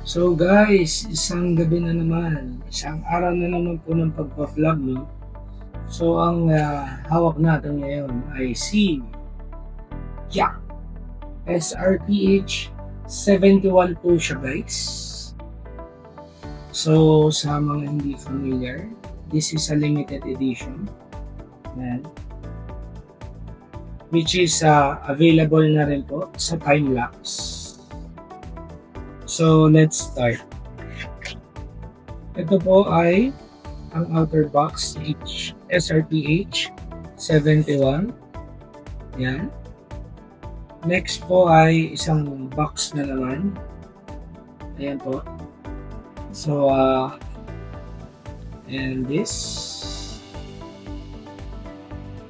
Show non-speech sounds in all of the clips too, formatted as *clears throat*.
So guys, isang gabi na naman, isang araw na naman po ng pagpa-vlog no. So ang ah, hawak natin ngayon ay si Yeah SRPH 71 po siya guys. So sa mga hindi familiar, this is a limited edition. Yan. Which is ah, available na rin po sa time lapse. So, let's start. Ito po ay ang outer box H SRPH 71. Yan. Next po ay isang box na naman. Ayan po. So, uh, and this.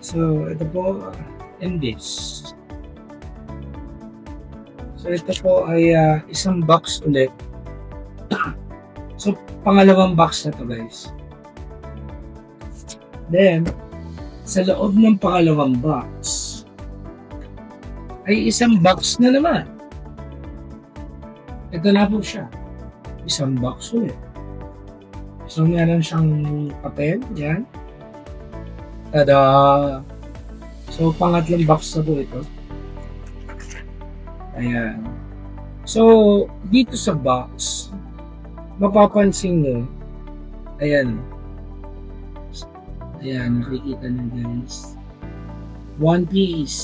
So, ito po, and this. So ito po ay ah, isang box ulit. *clears throat* so pangalawang box na to guys. Then, sa loob ng pangalawang box, ay isang box na naman. Ito na po siya. Isang box ulit. So meron siyang papel, yan. Tada! So pangatlong box na po ito. Ayan. So, dito sa box, mapapansin mo, ayan. Ayan, nakikita nyo guys. One Piece.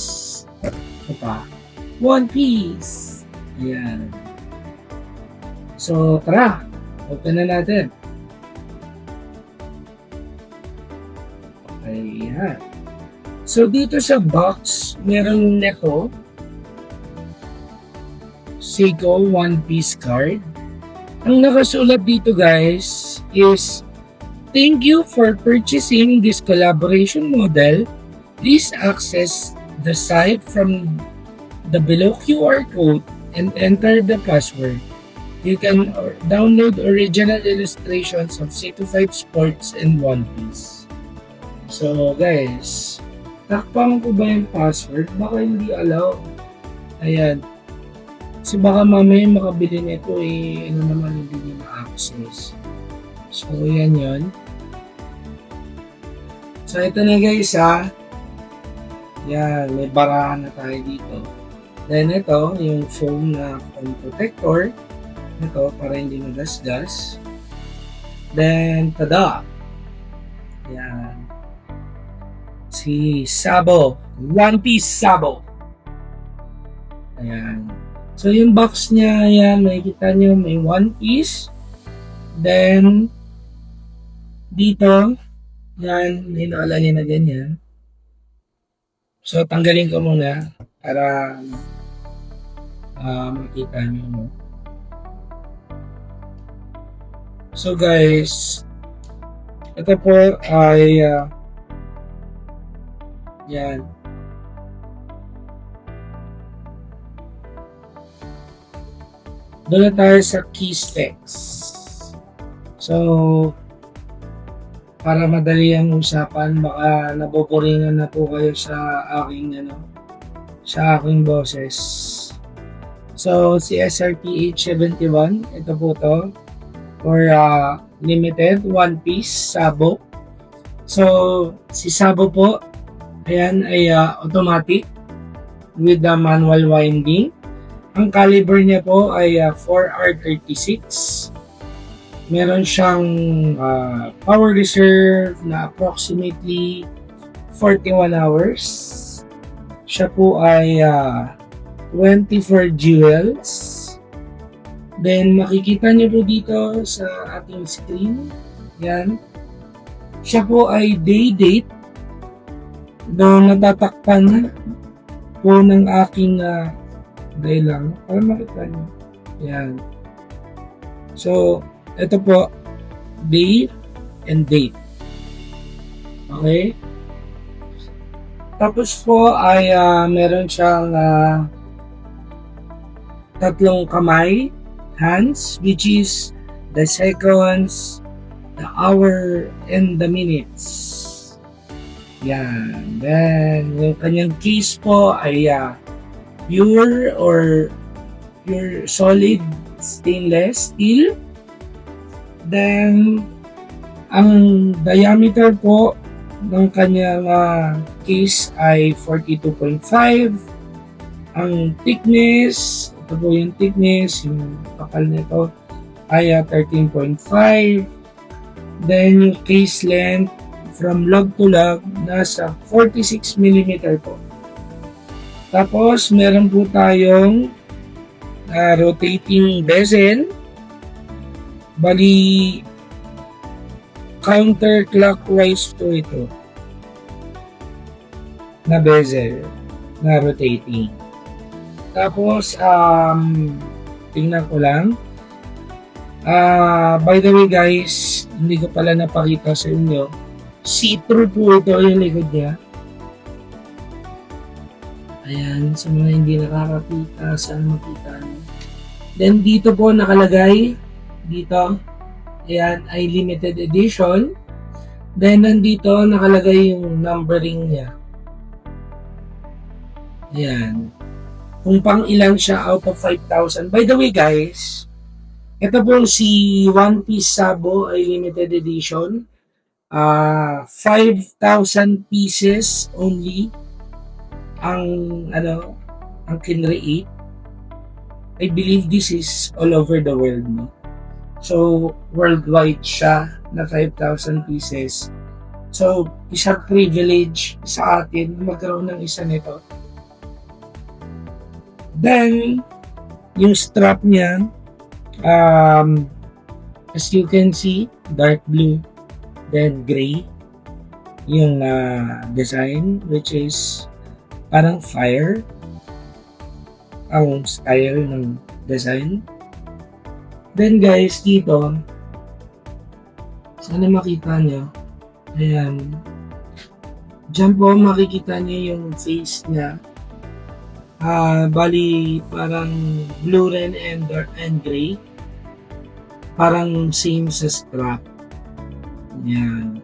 Ito pa. One Piece. Ayan. So, tara. Open na natin. Ayan. So, dito sa box, meron nito Seiko One Piece card. Ang nakasulat dito guys is Thank you for purchasing this collaboration model. Please access the site from the below QR code and enter the password. You can download original illustrations of Seiko 5 Sports and One Piece. So guys, takpan ko ba yung password? Baka hindi allow. Ayan, kasi baka mamaya makabili nito eh, ano naman hindi niya ma-access. So, yan yun. So, ito na guys ha. Yan, may barahan na tayo dito. Then ito, yung foam na foam protector. Ito, para hindi magasgas. Then, tada! Yan. Si Sabo. One Piece Sabo. Ayan. So, yung box niya, yan, makikita nyo, may one piece. Then, dito, yan, hinala niya na ganyan. So, tanggalin ko muna para ah, makita nyo. No? So, guys, ito po ay ah, yan, Doon na tayo sa key specs. So, para madali ang usapan, baka naboboringan na po kayo sa aking ano, sa aking boses. So, si SRPH 71, ito po to, for uh, limited, one piece, sabo. So, si sabo po, ayan ay uh, automatic with the manual winding. Ang caliber niya po ay ah, 4R36. Meron siyang ah, power reserve na approximately 41 hours. Siya po ay ah, 24 jewels. Then makikita niyo po dito sa ating screen. Yan. Siya po ay day date na natatakpan po ng aking ah, Day lang. Para makita nyo. Yan. So, ito po. Day and date. Okay? Tapos po ay ah, meron siyang ah, tatlong kamay, hands, which is the seconds, the hour, and the minutes. Yan. Then, yung kanyang keys po ay ah, pure or pure solid stainless steel. Then, ang diameter po ng kanyang uh, case ay 42.5. Ang thickness, ito po yung thickness, yung kapal nito ay uh, 13.5. Then yung case length from log to log nasa 46 mm po. Tapos meron po tayong uh, rotating bezel. Bali counterclockwise po ito na bezel na rotating. Tapos, um, tingnan ko lang. Uh, by the way guys, hindi ko pala napakita sa inyo. See-through po ito yung likod niya. Ayan, sa mga hindi nakakakita, saan makita nyo. Then dito po nakalagay, dito, ayan, ay limited edition. Then nandito nakalagay yung numbering niya. Ayan. Kung pang ilan siya out of 5,000. By the way guys, ito pong si One Piece Sabo ay limited edition. Uh, ah, 5,000 pieces only ang ano ang kinreate. I believe this is all over the world, no? So, worldwide siya na 5,000 pieces. So, isang privilege sa atin magkaroon ng isa nito. Then, yung strap niya, um, as you can see, dark blue, then gray, yung uh, design, which is parang fire, ang style ng design. Then guys, dito, sana makita nyo, ayan, dyan po makikita nyo yung face niya, Uh, bali, parang blue red and dark and gray. Parang same sa strap. Yan.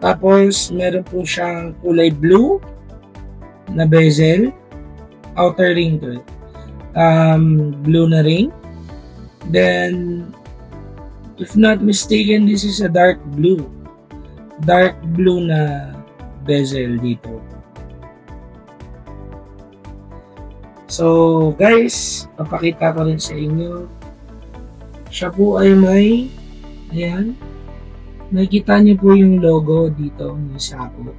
Tapos, meron po siyang kulay blue na bezel. Outer ring to it. Um, blue na ring. Then, if not mistaken, this is a dark blue. Dark blue na bezel dito. So, guys, papakita ko rin sa inyo. Siya po ay may, ayan, nakikita niyo po yung logo dito ng Sapo.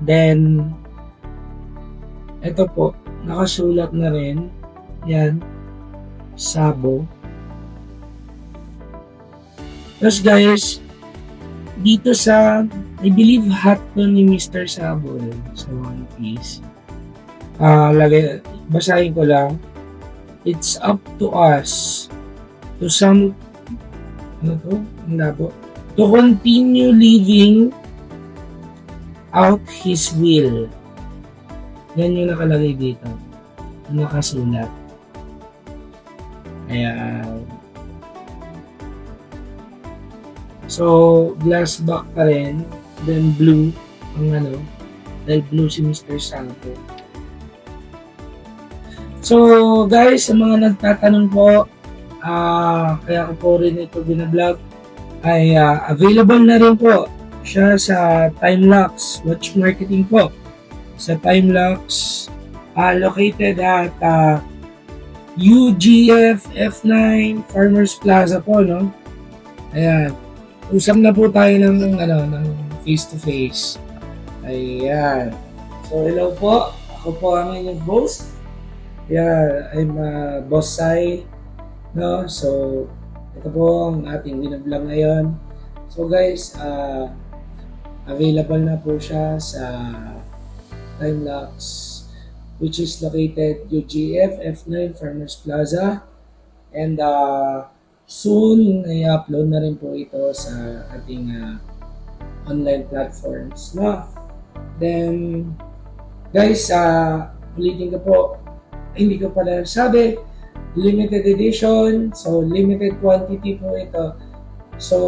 Then, ito po, nakasulat na rin, yan, Sabo. Tapos guys, dito sa, I believe hat to ni Mr. Sabo sa One Piece uh, lagay, basahin ko lang. It's up to us to some, ano to? Hindi po. To continue living out His will. Yan yung nakalagay dito. Nakasulat. Ayan. So, glass back pa rin. Then blue ang ano. Dahil blue si Mr. Santo. So guys, sa mga nagtatanong po, uh, kaya ko po rin ito binablog, ay uh, available na rin po siya sa Timelapse Watch Marketing po. Sa Timelapse, uh, located at uh, UGF F9 Farmers Plaza po, no? Ayan. Usap na po tayo ng, ano, ng face to face. Ayan. So, hello po. Ako po ang inyong host, Yeah, I'm uh, Boss Sai. No? So, ito po ang ating binablog ngayon. So guys, uh, available na po siya sa Timelapse which is located UGF F9 Farmers Plaza and uh, soon i-upload na rin po ito sa ating uh, online platforms no then guys uh, ulitin ko po hindi ko pala sabi, limited edition, so limited quantity po ito. So,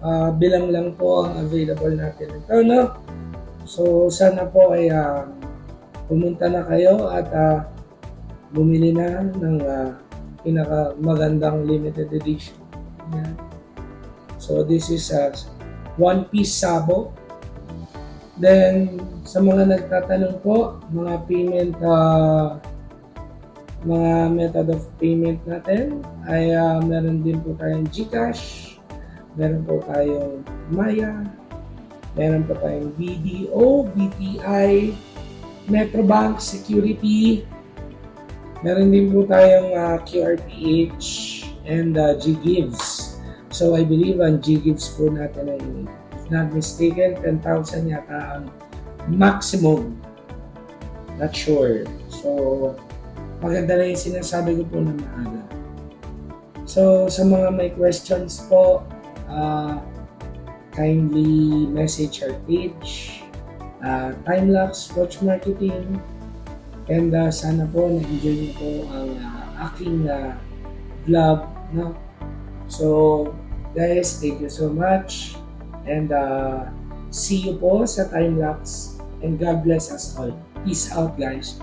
uh, bilang lang po ang available natin ito, no? So, sana po ay uh, pumunta na kayo at uh, bumili na ng uh, pinaka magandang limited edition. Yan. So this is a one piece sabo. Then sa mga nagtatanong po, mga payment uh, mga method of payment natin ay uh, meron din po tayong GCash, meron po tayong Maya, meron po tayong BDO, BPI, Metrobank Security, meron din po tayong uh, QRPH and uh, GGives. So I believe ang GGives po natin ay if not mistaken, 10,000 yata ang maximum. Not sure. So, maganda na yung sinasabi ko po na maaga. So, sa mga may questions po, uh, kindly message our page, uh, Timelapse Watch Marketing, and uh, sana po na-enjoy niyo po ang uh, aking uh, vlog. No? So, guys, thank you so much. And uh, see you po sa time lapse. And God bless us all. Peace out, guys.